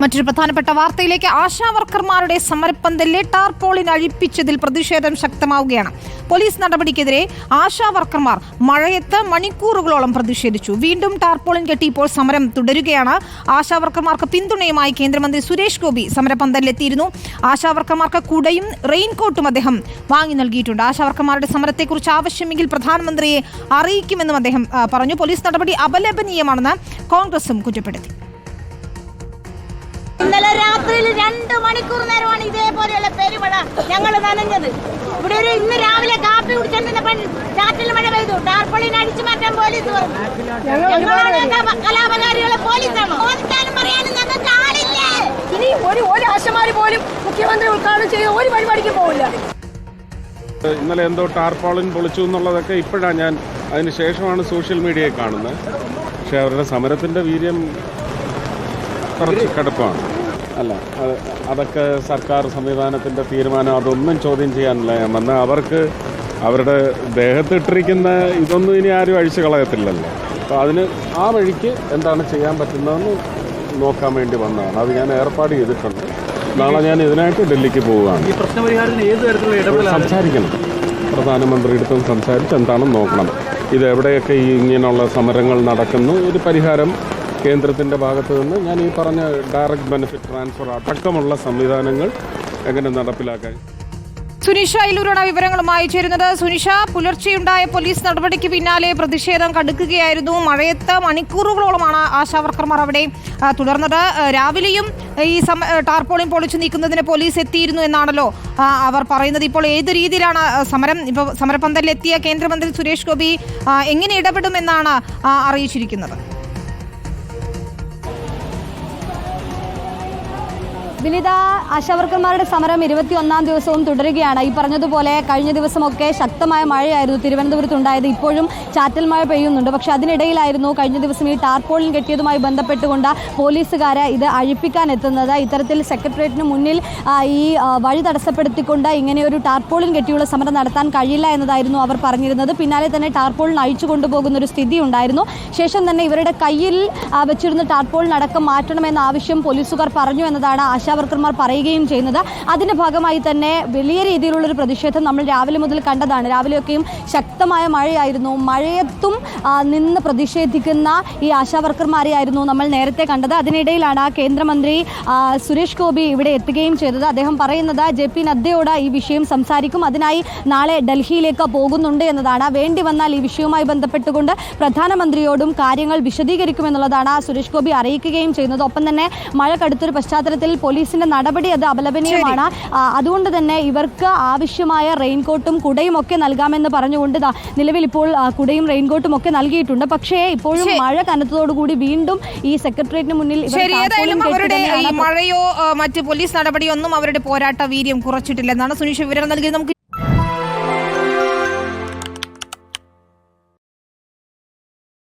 മറ്റൊരു പ്രധാനപ്പെട്ട വാർത്തയിലേക്ക് ആശാ വർക്കർമാരുടെ സമരപ്പന്തലിലെ ടാർപോളിൻ അഴിപ്പിച്ചതിൽ പ്രതിഷേധം ശക്തമാവുകയാണ്. പോലീസ് നടപടിക്കെതിരെ ആശാ വർക്കർമാർ മഴയത്ത് മണിക്കൂറുകളോളം പ്രതിഷേധിച്ചു. വീണ്ടും ടാർപോളിൻ കെട്ടി ഇപ്പോൾ സമരം തുടരുകയാണ്. ആശാ വർക്കർമാർക്ക് പിന്തുണയുമായി കേന്ദ്രമന്ത്രി സുരേഷ് ഗോപി സമരപ്പന്തലിലെത്തിയിരുന്നു. ആശാ വർക്കർമാർക്ക് കുടയും റെയിൻകോട്ടും അദ്ദേഹം വാങ്ങി നൽകിയിട്ടുണ്ട്. ആശാ വർക്കർമാരുടെ സമരത്തെക്കുറിച്ച് ആവശ്യമെങ്കിൽ പ്രധാനമന്ത്രിയെ അറിയിക്കുമെന്നും അദ്ദേഹം പറഞ്ഞു. പോലീസ് നടപടി അപലപനീയമാണെന്ന് കോൺഗ്രസും കുറ്റപ്പെടുത്തി. ഇന്നലെ രാത്രിയിൽ രണ്ട് മണിക്കൂർ നേരമാണ് ഇതേപോലെയുള്ള പെരുമഴ ഞങ്ങൾ നനഞ്ഞത്. ഇവിടെ ഒരു ഇന്ന് രാവിലെ കാപ്പി കുടിച്ചോണ്ടിരുന്നപ്പോൾ ചാറ്റിൽ മഴ പെയ്തു. ടാർപ്പളിന് അടിച്ചു മാറ്റാൻ പോലീസ് എന്താ കലാപകാരികളെ പോലീസാണോ ചോദിക്കാനും പറയാനും ഞങ്ങൾക്ക് ആളില്ലേ? ഇനി ഒരു ഒരു ആശമാര് പോലും മുഖ്യമന്ത്രി ഉദ്ഘാടനം ചെയ്ത് ഒരു പരിപാടിക്ക് പോകില്ല ഇന്നലെ എന്തോ ടാർപോളിൻ പൊളിച്ചു എന്നുള്ളതൊക്കെ ഇപ്പോഴാണ് ഞാൻ അതിന് ശേഷമാണ് സോഷ്യൽ മീഡിയയിൽ കാണുന്നത്. പക്ഷെ അവരുടെ സമരത്തിന്റെ വീര്യം കുറച്ച് കടുപ്പമാണ്. അല്ല അതൊക്കെ സർക്കാർ സംവിധാനത്തിന്റെ തീരുമാനം അതൊന്നും ചോദ്യം ചെയ്യാനില്ല. ഞാൻ വന്ന് അവർക്ക് അവരുടെ ദേഹത്തിട്ടിരിക്കുന്ന ഇതൊന്നും ഇനി ആരും അഴിച്ചു കളയത്തില്ലല്ലോ. അപ്പോൾ അതിന് ആ വഴിക്ക് എന്താണ് ചെയ്യാൻ പറ്റുന്നതെന്ന് നോക്കാൻ വേണ്ടി വന്നതാണ്. അത് ഞാൻ ഏർപ്പാട് ചെയ്തിട്ടുണ്ട്. നാളെ ഞാൻ ഇതിനായിട്ട് ഡൽഹിക്ക് പോവുകയാണ്. സംസാരിക്കണം. പ്രധാനമന്ത്രി അടുത്തും സംസാരിച്ച് എന്താണെന്ന് നോക്കണം. ഇത് എവിടെയൊക്കെ ഈ ഇങ്ങനെയുള്ള സമരങ്ങൾ നടക്കുന്നു? ഒരു പരിഹാരം കേന്ദ്രത്തിന്റെ ഭാഗത്തു നിന്ന് ഞാൻ ഈ പറഞ്ഞ ഡയറക്റ്റ് ബെനിഫിറ്റ് ട്രാൻസ്ഫർ അടക്കമുള്ള സംവിധാനങ്ങൾ എങ്ങനെ നടപ്പിലാക്കാൻ? സുനിഷ ഇലൂരാണ് വിവരങ്ങളുമായി ചേരുന്നത്. സുനിഷ പുലർച്ചെയുണ്ടായ പോലീസ് നടപടിക്ക് പിന്നാലെ പ്രതിഷേധം കടുക്കുകയായിരുന്നു. മഴയത്ത് മണിക്കൂറുകളോളമാണ് ആശാവർക്കർമാർ അവിടെ തുടർന്നത്. രാവിലെയും ഈ സമ ടാർപോളിൻ പൊളിച്ചു നീക്കുന്നതിന് പോലീസ് എത്തിയിരുന്നു എന്നാണല്ലോ അവർ പറയുന്നത്. ഇപ്പോൾ ഏത് രീതിയിലാണ് സമരം? ഇപ്പോൾ സമരപന്തലിലെത്തിയ കേന്ദ്രമന്ത്രി സുരേഷ് ഗോപി എങ്ങനെ ഇടപെടുമെന്നാണ് അറിയിച്ചിരിക്കുന്നത്. വിനിത ആശാവർക്കർമാരുടെ സമരം ഇരുപത്തി ഒന്നാം ദിവസവും തുടരുകയാണ്. ഈ പറഞ്ഞതുപോലെ കഴിഞ്ഞ ദിവസമൊക്കെ ശക്തമായ മഴയായിരുന്നു തിരുവനന്തപുരത്ത് ഉണ്ടായത്. ഇപ്പോഴും ചാറ്റൽ മഴ പെയ്യുന്നുണ്ട്. പക്ഷെ അതിനിടയിലായിരുന്നു കഴിഞ്ഞ ദിവസം ഈ ടാർപോളിൻ കെട്ടിയതുമായി ബന്ധപ്പെട്ടുകൊണ്ട് പോലീസുകാരെ ഇത് അഴിപ്പിക്കാൻ എത്തുന്നത് ഇത്തരത്തിൽ സെക്രട്ടേറിയറ്റിന് മുന്നിൽ ഈ വഴി തടസ്സപ്പെടുത്തിക്കൊണ്ട് ഇങ്ങനെ ഒരു ടാർപോളിൻ കെട്ടിയുള്ള സമരം നടത്താൻ കഴിയില്ല എന്നതായിരുന്നു അവർ പറഞ്ഞിരുന്നത്. പിന്നാലെ തന്നെ ടാർപോളിൻ അഴിച്ചു കൊണ്ടുപോകുന്ന ഒരു സ്ഥിതി ഉണ്ടായിരുന്നു. ശേഷം തന്നെ ഇവരുടെ കയ്യിൽ വെച്ചിരുന്ന ടാർപോളിൻ അടക്കം മാറ്റണമെന്ന ആവശ്യം പോലീസുകാർ പറഞ്ഞു എന്നതാണ് ആശാവർക്കർമാർ പറയുകയും ചെയ്യുന്നത്. അതിന്റെ ഭാഗമായി തന്നെ വലിയ രീതിയിലുള്ളൊരു പ്രതിഷേധം നമ്മൾ രാവിലെ മുതൽ കണ്ടതാണ്. രാവിലെയൊക്കെയും ശക്തമായ മഴയായിരുന്നു. മഴയത്തും നിന്ന് പ്രതിഷേധിക്കുന്ന ഈ ആശാവർക്കർമാരെയായിരുന്നു നമ്മൾ നേരത്തെ കണ്ടത്. അതിനിടയിലാണ് കേന്ദ്രമന്ത്രി സുരേഷ് ഗോപി ഇവിടെ എത്തുകയും ചെയ്തത്. അദ്ദേഹം പറയുന്നത് ജെ പി നദ്ദയോട് ഈ വിഷയം സംസാരിക്കും. അതിനായി നാളെ ഡൽഹിയിലേക്ക് പോകുന്നുണ്ട് എന്നതാണ്. വേണ്ടി വന്നാൽ ഈ വിഷയവുമായി ബന്ധപ്പെട്ടുകൊണ്ട് പ്രധാനമന്ത്രിയോടും കാര്യങ്ങൾ വിശദീകരിക്കുമെന്നുള്ളതാണ് സുരേഷ് ഗോപി അറിയിക്കുകയും ചെയ്യുന്നത്. ഒപ്പം തന്നെ മഴ കടുത്തൊരു പശ്ചാത്തലത്തിൽ പോലീസിന്റെ നടപടി അത് അപലപനീയമാണ്. അതുകൊണ്ട് തന്നെ ഇവർക്ക് ആവശ്യമായ റെയിൻകോട്ടും കുടയും ഒക്കെ നൽകാമെന്ന് പറഞ്ഞുകൊണ്ട് നിലവിൽ ഇപ്പോൾ കുടയും റെയിൻകോട്ടും ഒക്കെ നൽകിയിട്ടുണ്ട്. പക്ഷേ ഇപ്പോഴും. മഴ കനത്തതോടുകൂടി വീണ്ടും ഈ സെക്രട്ടേറിയറ്റിന് മുന്നിൽ അവരുടെ മഴയോ മറ്റ് പോലീസ് നടപടിയോ ഒന്നും അവരുടെ പോരാട്ട വീര്യം കുറച്ചിട്ടില്ലെന്നാണ് സുനീഷ് വിവരം നൽകിയത്? നമുക്ക്